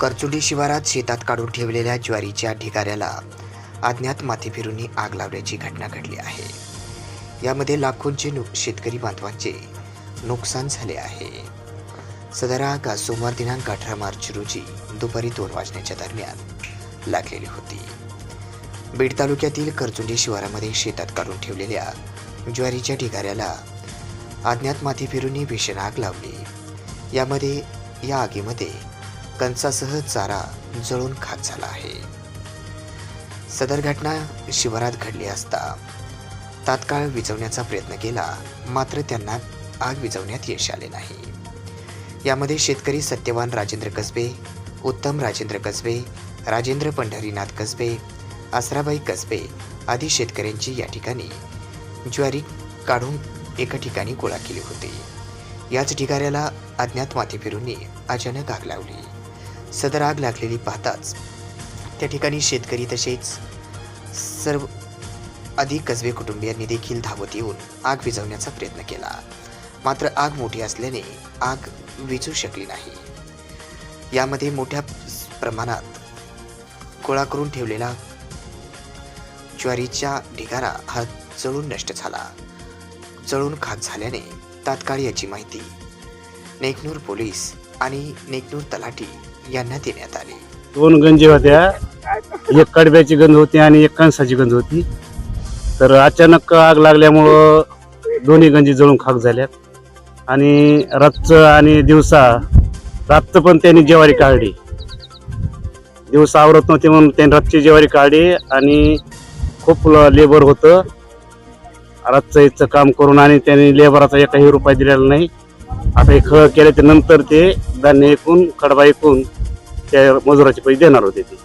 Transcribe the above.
करचुंडी शिवारात शेतात काढून ठेवलेल्या ज्वारीच्या ढिगाऱ्याला अज्ञात माती फिरूंनी आग लावल्याची घटना घडली आहे. यामध्ये लाखोंचे नु शेतकरी बांधवांचे नुकसान झाले आहे. सदर आग सोमवार दिनांक अठरा मार्च रोजी दुपारी दोन वाजण्याच्या दरम्यान लागलेली होती. बीड तालुक्यातील करचुंडी शिवारामध्ये शेतात काढून ठेवलेल्या ज्वारीच्या ढिगाऱ्याला अज्ञात माती फिरूंनी भीषण आग लावली. यामध्ये या आगीमध्ये कंचासह चारा जळून खाक झाला आहे. सदर घटना शिवारात घडली असता. तात्काळ विझवण्याचा प्रयत्न केला मात्र त्यांना आग विझवण्यात यश आले नाही. यामध्ये शेतकरी सत्यवान राजेंद्र कसबे उत्तम राजेंद्र कसबे राजेंद्र पंढरीनाथ कसबे आसराबाई कसबे आदी शेतकऱ्यांची या ठिकाणी ज्वारी काढून एका ठिकाणी गोळा केली होती. याच ढिगाऱ्याला अज्ञात माती फिरूंनी अचानक आग लावली. सदर आग लागलेली पाहताच. त्या ठिकाणी शेतकरी तसेच सर्व अधिक कसबे कुटुंबियांनी देखील धावत येऊन आग विझवण्याचा प्रयत्न केला. मात्र आग मोठी असल्याने आग विझू शकली नाही. यामध्ये मोठ्या प्रमाणात गोळा करून ठेवलेला ज्वारीच्या ढिगारा हा जळून नष्ट झाला. जळून खाक झाल्याने तात्काळ याची माहिती नेकनूर पोलीस आणि नेकनूर तलाठी यांना देण्यात आली. दोन गंजी होत्या. एक कडब्याची गंज होती आणि एक कणसाची गंज होती. तर अचानक आग लागल्यामुळं दोन्ही गंजी जळून खाक झाल्यात. आणि रातचं आणि दिवसा रात पण त्यांनी जेवारी काढली. दिवसा आवरत नव्हते म्हणून त्यांनी रातची जेवारी काढली आणि खूप लेबर होतं. रातचं इथचं काम करून आणि त्यांनी लेबराचा एकही रुपया दिलेला नाही. आता हे खळ केल्याच्यानंतर ते धान्य ऐकून कडबा ऐकून त्या मजुराचे पैसे देणार होते ते.